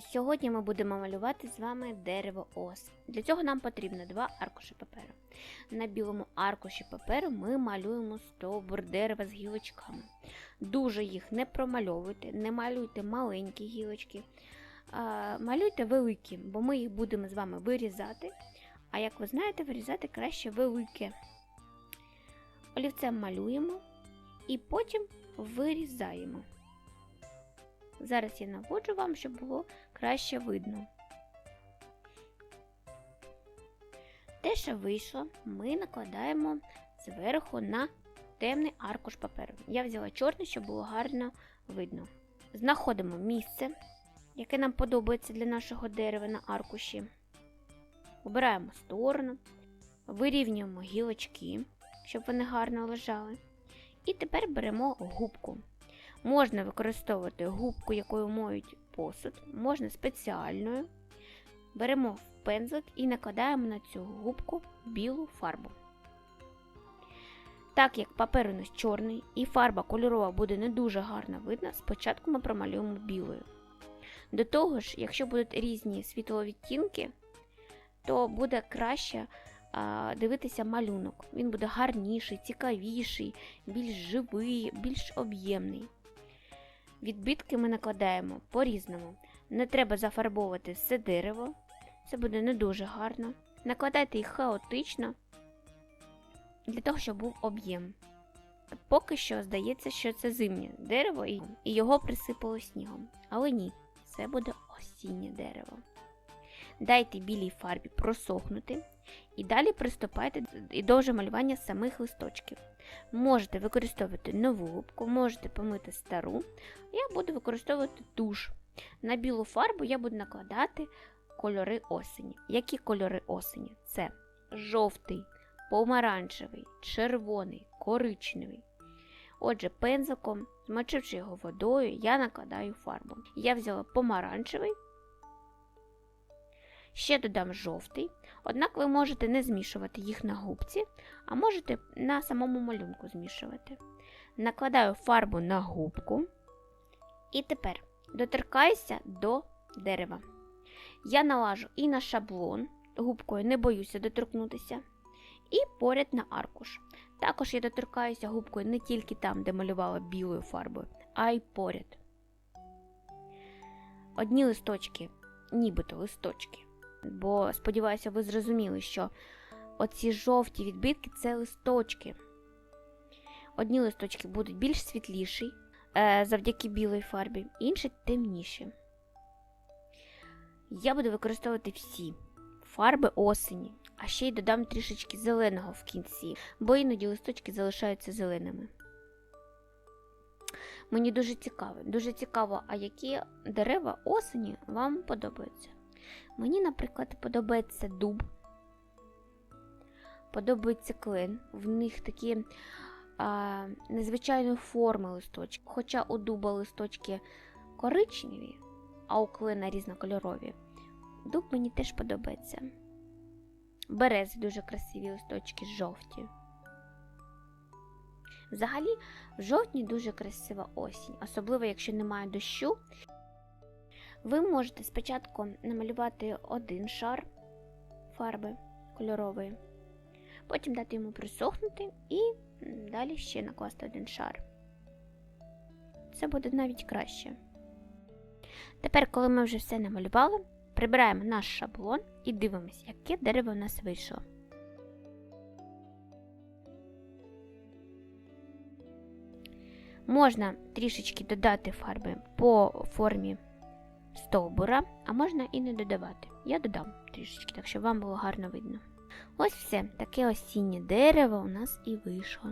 Сьогодні ми будемо малювати з вами дерево ос. Для цього нам потрібно два аркуші паперу. На білому аркуші паперу ми малюємо стовбур дерева з гілочками. Дуже їх не промальовуйте, не малюйте маленькі гілочки, малюйте великі, бо ми їх будемо з вами вирізати. А як ви знаєте, вирізати краще велике. Олівцем малюємо і потім вирізаємо. Зараз я наводжу вам, щоб було краще видно. Те, що вийшло, ми накладаємо зверху на темний аркуш паперу. Я взяла чорний, щоб було гарно видно. Знаходимо місце, яке нам подобається для нашого дерева на аркуші. Обираємо сторону, вирівнюємо гілочки, щоб вони гарно лежали. І тепер беремо губку. Можна використовувати губку, якою моють посуд, можна спеціальною. Беремо пензлик і накладаємо на цю губку білу фарбу. Так як папер у нас чорний і фарба кольорова буде не дуже гарно видна, спочатку ми промалюємо білою. До того ж, якщо будуть різні світловідтінки, то буде краще а, дивитися малюнок. Він буде гарніший, цікавіший, більш живий, більш об'ємний. Відбитки ми накладаємо по-різному. Не треба зафарбовувати все дерево, це буде не дуже гарно. Накладайте їх хаотично, для того, щоб був об'єм. Поки що здається, що це зимнє дерево і його присипало снігом. Але ні, це буде осіннє дерево. Дайте білій фарбі просохнути і далі приступайте до малювання самих листочків. Можете використовувати нову губку, можете помити стару. Я буду використовувати туш. На білу фарбу я буду накладати кольори осені. Які кольори осені? Це жовтий, помаранчевий, червоний, коричневий. Отже, пензиком, змочивши його водою, я накладаю фарбу. Я взяла помаранчевий, ще додам жовтий. Однак ви можете не змішувати їх на губці, а можете на самому малюнку змішувати. Накладаю фарбу на губку. І тепер доторкаюся до дерева. Я налажу і на шаблон, губкою не боюся доторкнутися, і поряд на аркуш. Також я доторкаюся губкою не тільки там, де малювала білою фарбою, а й поряд. Одні листочки, нібито листочки. Бо, сподіваюся, ви зрозуміли, що оці жовті відбитки це листочки. Одні листочки будуть більш світліші е, завдяки білій фарбі, інші темніші. Я буду використовувати всі фарби осені, а ще й додам трішечки зеленого в кінці, бо іноді листочки залишаються зеленими. Мені дуже цікаво, дуже цікаво, а які дерева осені вам подобаються. Мені, наприклад, подобається дуб, подобається клен. В них такі а, незвичайної форми листочки. Хоча у дуба листочки коричневі, а у клена різнокольорові. Дуб мені теж подобається. Берези дуже красиві листочки, жовті. Взагалі, в жовтні дуже красива осінь, особливо якщо немає дощу. Ви можете спочатку намалювати один шар фарби кольорової, потім дати йому присохнути і далі ще накласти один шар. Це буде навіть краще. Тепер, коли ми вже все намалювали, прибираємо наш шаблон і дивимося, яке дерево у нас вийшло. Можна трішечки додати фарби по формі стовбура, а можна і не додавати. Я додам трішечки, так щоб вам було гарно видно. Ось все, таке осіннє дерево у нас і вийшло.